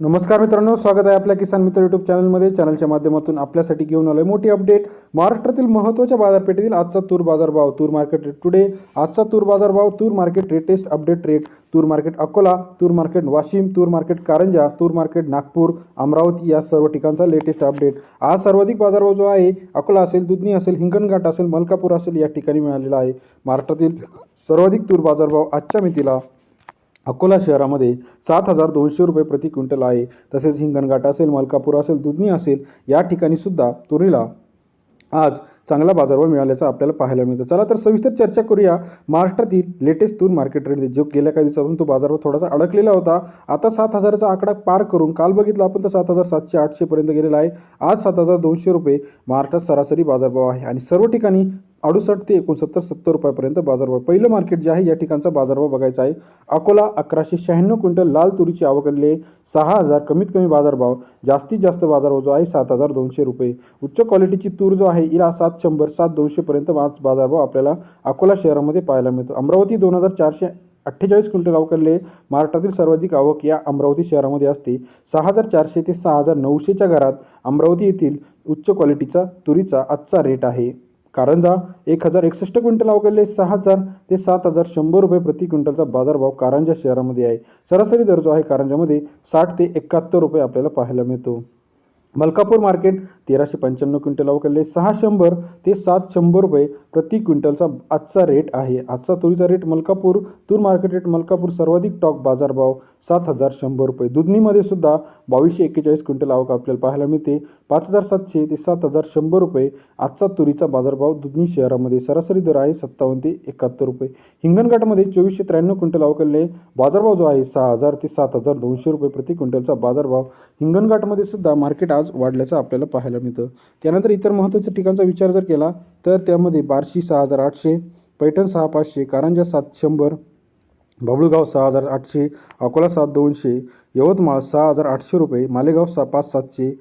नमस्कार मित्रांनो स्वागत आहे आपल्या किसान मित्र यूट्यूब चॅनलमध्ये चॅनलच्या माध्यमातून आपल्यासाठी घेऊन आलोय मोठी अपडेट महाराष्ट्रातील महत्त्वाच्या बाजारपेठेतील आजचा तूर बाजारभाव तूर मार्केट रेट टुडे आजचा तूर बाजारभाव तूर मार्केट रेटेस्ट अपडेट रेट तूर मार्केट अकोला तूर मार्केट वाशिम तूर मार्केट कारंजा तूर मार्केट नागपूर अमरावती या सर्व ठिकाणचा लेटेस्ट अपडेट आज सर्वाधिक बाजारभाव जो आहे अकोला असेल दुधनी असेल हिंगणघाट असेल मलकापूर असेल या ठिकाणी मिळालेला आहे. महाराष्ट्रातील सर्वाधिक तूर बाजारभाव आजच्या मितीला अकोला शहरामध्ये सात हजार दोनशे रुपये प्रति क्विंटल आहे. तसेच हिंगणघाट असेल मलकापूर असेल दुधनी असेल या ठिकाणी सुद्धा तुरीला आज चांगला बाजारभाव मिळाल्याचं आपल्याला पाहायला मिळतं. चला तर सविस्तर चर्चा करूया. महाराष्ट्रातील लेटेस्ट तूर मार्केट रेट जो गेल्या काही दिवसापासून तो बाजारभाव थोडासा अडकलेला होता. आता सात हजाराचा आकडा पार करून काल बघितला आपण तर सात हजार सातशे आठशेपर्यंत गेलेला आहे. आज सात हजार दोनशे रुपये महाराष्ट्रात सरासरी बाजारभाव आहे. आणि सर्व ठिकाणी अडुसष्ट ते एकोणसत्तर सत्तर रुपयापर्यंत बाजारभाव. पहिलं मार्केट जे आहे या ठिकाणचा बाजारभाव बघायचा आहे. अकोला अकराशे शहाण्णव क्विंटल लाल तुरीची आवक आलेली आहे. सहा हजार कमीत कमी बाजारभाव. जास्तीत जास्त बाजारभाव जो आहे सात हजार दोनशे रुपये. उच्च क्वालिटीची तूर जो आहे हिला सात शंभर सात दोनशेपर्यंत आज बाजारभाव आपल्याला अकोला शहरामध्ये पाहायला मिळतो. अमरावती दोन हजार चारशे अठ्ठेचाळीस क्विंटल अवकरले महाराष्ट्रातील सर्वाधिक आवक या अमरावती शहरामध्ये असते. सहा हजार चारशे ते सहा हजार नऊशेच्या घरात अमरावती येथील उच्च क्वालिटीचा तुरीचा आजचा रेट आहे. कारंजा एक हजार एकसष्ट क्विंटल अवघडले सहा हजार ते सात हजार शंभर रुपये प्रति क्विंटलचा बाजारभाव कारंजा शहरामध्ये आहे. सरासरी दर जो आहे कारंजामध्ये साठ ते एकाहत्तर रुपये आपल्याला पाहायला मिळतो. मलकापूर मार्केट तेराशे पंच्याण्णव क्विंटल अवघडले सहा शंभर ते सात शंभर रुपये प्रति क्विंटलचा आजचा रेट आहे. आजचा तुरीचा रेट मलकापूर तूर मार्केट रेट मलकापूर सर्वाधिक टॉक बाजारभाव सात हजार शंभर रुपये. दुधनीमध्ये सुद्धा बावीसशे एक्केचाळीस क्विंटल आवक आपल्याला पाहायला मिळते. पाच हजार सातशे ते सात हजार शंभर रुपये आजचा तुरीचा बाजारभाव दुधनी शहरामध्ये सरासरी दर आहे सत्तावन्न ते एकाहत्तर रुपये. हिंगणघाटमध्ये चोवीसशे त्र्याण्णव क्विंटल अवकलले बाजारभाव जो आहे सहा हजार ते सात हजार दोनशे रुपये प्रति क्विंटलचा बाजारभाव हिंगणघाटमध्ये सुद्धा मार्केट आज वाढल्याचं आपल्याला पाहायला मिळतं. त्यानंतर इतर महत्त्वाच्या ठिकाणचा विचार जर केला तर त्यामध्ये बार्शी सहा हजार आठशे पैठण सहा पाचशे कारंजा सात शंभर बाबळगाव सहा हजार आठशे अकोला सात दोनशे यवतमाळ सहा हजार आठशे रुपये मालेगाव सहा पाच सातशे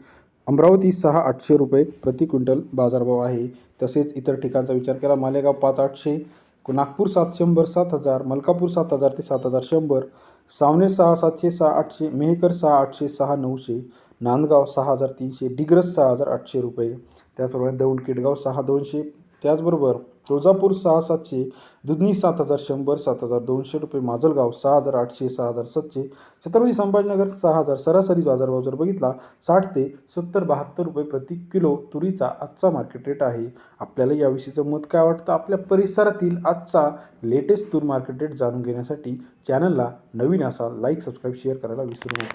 अमरावती सहा आठशे रुपये प्रति क्विंटल बाजारभाव आहे. तसेच इतर ठिकाणचा विचार केला मालेगाव पाच आठशे नागपूर सात शंभर सात हजार मलकापूर सात हजार ते सात हजार शंभर सावणे सहा सातशे सहा आठशे मेहकर सहा आठशे सहा नऊशे नांदगाव सहा हजार तीनशे डिग्रस सहा हजार आठशे रुपये. त्याचप्रमाणे दौंड किडगाव सहा दोनशे. त्याचबरोबर तुळजापूर सहा सातशे दुधनी सात हजार शंभर सात हजार दोनशे रुपये. माजलगाव सहा हजार आठशे सहा हजार सातशे. छत्रपती संभाजीनगर सहा हजार. सरासरी बाजारभाव जर बघितला साठ ते सत्तर बहात्तर रुपये प्रति किलो तुरीचा आजचा मार्केट रेट आहे. आपल्याला याविषयीचं मत काय वाटतं? आपल्या परिसरातील आजचा लेटेस्ट तूर मार्केट रेट जाणून घेण्यासाठी चॅनलला नवीन असा लाईक सबस्क्राईब शेअर करायला विसरू नका.